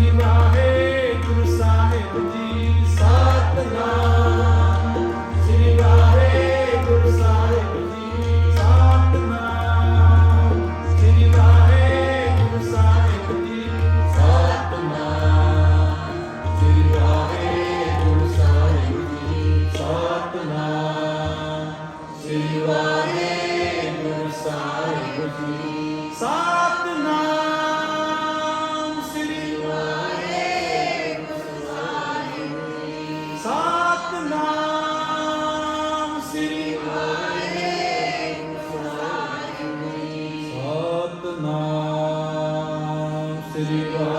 ਜੀ ਵਾਹਿਗੁਰੂ ਸਾਹਿਬ ਜੀ ਸਤਿਨਾਮ। Sri